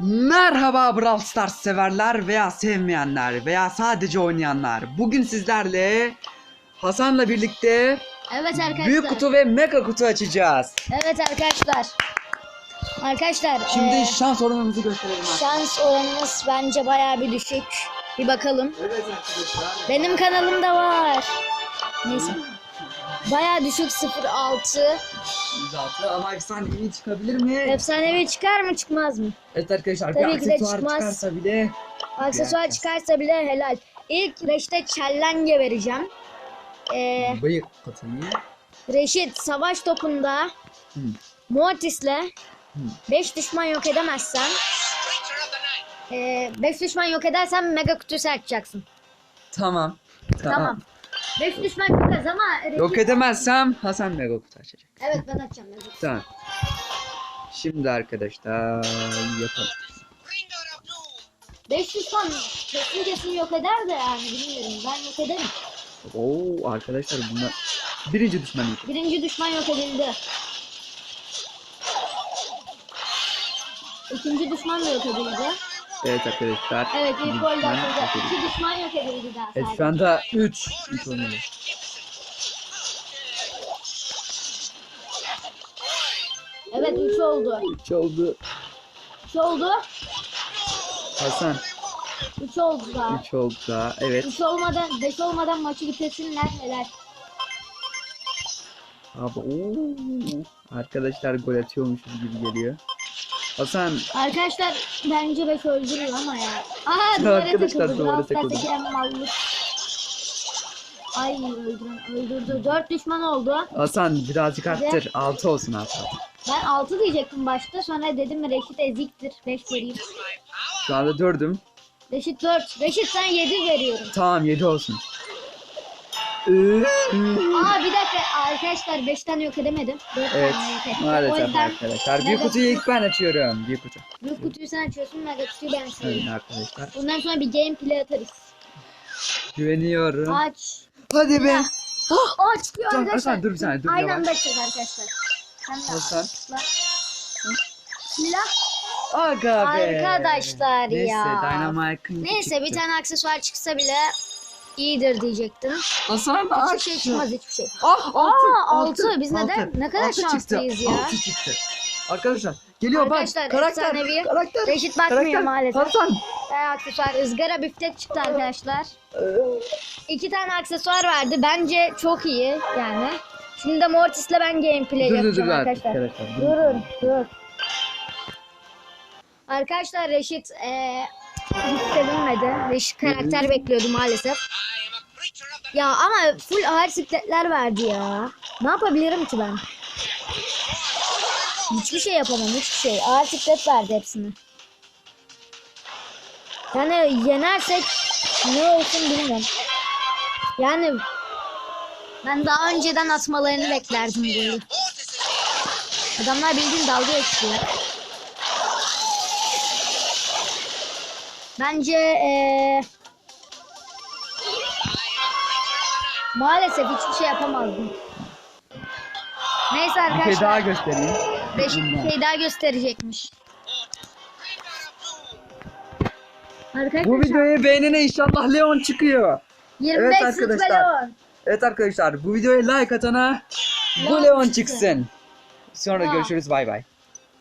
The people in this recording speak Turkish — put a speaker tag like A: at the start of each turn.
A: Merhaba Brawl Stars severler veya sevmeyenler veya sadece oynayanlar. Bugün sizlerle Hasan'la birlikte
B: Evet arkadaşlar.
A: büyük kutu ve mega kutu açacağız.
B: Evet arkadaşlar. Arkadaşlar
A: Şimdi
B: eee,
A: şans oranımızı gösterelim. artık.
B: şans oranımız bence bayağı bir düşük. Bir bakalım.
A: Evet arkadaşlar.
B: Benim kanalımda var. Neyse. Bayağı düşük 0.6.
A: 106 ama efsanevi çıkabilir mi?
B: Efsanevi çıkar mı çıkmaz mı?
A: Evet arkadaşlar
B: Tabii
A: bir
B: ki de
A: aksesuar
B: çıkmaz.
A: çıkarsa bile
B: Aksesuar
A: Yani.
B: çıkarsa bile helal. İlk Reşit'e çellenge vereceğim. Eee
A: bıyık kutuyu.
B: Reşit savaş topunda
A: Hı.
B: Mortis'le
A: Hı.
B: 5 düşman yok edemezsen 5 düşman yok edersen mega kutusu açacaksın.
A: Tamam.
B: Tamam. 5 düşman yok edemez ama.
A: Yok edemezsem Hasan mega kutu açacak.
B: Evet ben açacağım kutusu.
A: Tamam. Şimdi arkadaşlar yapalım.
B: 5 düşman kesin kesin yok eder de yani bilmiyorum ben yok ederim.
A: Oo arkadaşlar bunlar birinci düşman ilk.
B: Birinci düşman yok edildi. İkinci düşman da yok edildi.
A: Evet arkadaşlar.
B: Evet ilk
A: bir
B: gol de
A: düşman
B: atıldı.
A: yok edildi.
B: İki düşman yok edildi daha
A: Evet
B: sadece.
A: şu anda 3 3 oynuyor.
B: Evet 3 oldu.
A: 3 oldu.
B: 3 oldu.
A: Hasan
B: 3 oldu daha.
A: 3 oldu daha. Evet.
B: 3 olmadan 5 olmadan maçı bitirsinler neler.
A: Abi oo. Arkadaşlar gol atıyormuşuz gibi geliyor. Hasan
B: Arkadaşlar bence 5 öldürüyor ama ya. Aha duvara
A: Arkadaşlar,
B: takıldı.
A: duvara takıldı.
B: Mallık. Ay öldüren öldürdü. 4 düşman oldu.
A: Hasan birazcık arttır. 6 olsun hatta.
B: Ben 6 diyecektim başta. Sonra dedim Reşit eziktir. 5 vereyim.
A: Şu anda 4'üm.
B: Reşit 4. Reşit sen 7 veriyorum.
A: Tamam 7 olsun.
B: Aa bir dakika arkadaşlar 5 tane yok edemedim. 4
A: Evet
B: tane yok ettim. O
A: maalesef
B: yüzden
A: arkadaşlar.
B: Mega
A: kutuyu ilk ben açıyorum. Büyük kutu.
B: büyük kutuyu sen açıyorsun. Mega kutuyu ben
A: Evet
B: açıyorum.
A: arkadaşlar.
B: Bundan sonra bir gameplay atarız.
A: Güveniyorum.
B: Aç.
A: Hadi be.
B: Aa çıkıyor
A: Tamam,
B: arkadaşlar.
A: Hasan, dur bir saniye, dur,
B: Aynı
A: yavaş.
B: anda açacağız arkadaşlar. Sen de
A: Hasan.
B: tıkla. Bismillah.
A: Aga be.
B: Arkadaşlar
A: Neyse,
B: ya.
A: Dynamite'ın
B: Neyse bir tane aksesuar çıksa bile iyidir diyecektim.
A: Hasan
B: Hiçbir
A: aç.
B: şey çıkmaz hiçbir şey.
A: Ah altı.
B: Aa, altı. Biz neden- ne kadar
A: Altı
B: şanslıyız
A: çıktı.
B: ya.
A: Altı çıktı. Arkadaşlar geliyor
B: Arkadaşlar,
A: bak. Karakter.
B: efsanevi.
A: Karakter.
B: Reşit bakmıyor
A: karakter.
B: maalesef.
A: Hasan.
B: Ee, aksesuar ızgara biftek çıktı arkadaşlar. İki tane aksesuar verdi. Bence çok iyi yani. Şimdi de Mortis'le ben gameplay
A: Dur dur dur
B: yapacağım
A: artık
B: arkadaşlar.
A: arkadaşlar. dur.
B: Durun, dur. Arkadaşlar Reşit eee hiç sevinmedi. Reşit karakter bekliyordu maalesef. Ya ama full ağır sikletler verdi ya. Ne yapabilirim ki ben? Hiçbir şey yapamam, hiçbir şey. Ağır siklet verdi hepsini. Yani yenersek ne olsun bilmiyorum. Yani ben daha önceden atmalarını beklerdim bunu. Adamlar bildiğin dalga geçiyor. Bence eee maalesef hiçbir şey yapamazdım. Neyse
A: Bir şey daha
B: arkadaşlar.
A: göstereyim.
B: Beş bir şey daha gösterecekmiş. Arkadaşlar
A: Bu videoyu beğenene inşallah Leon çıkıyor.
B: 25
A: Evet arkadaşlar.
B: melon.
A: Evet arkadaşlar bu videoya like atana bu
B: Leon
A: Leon
B: çıksın.
A: çıksın. Sonra
B: Ya.
A: görüşürüz bay bay.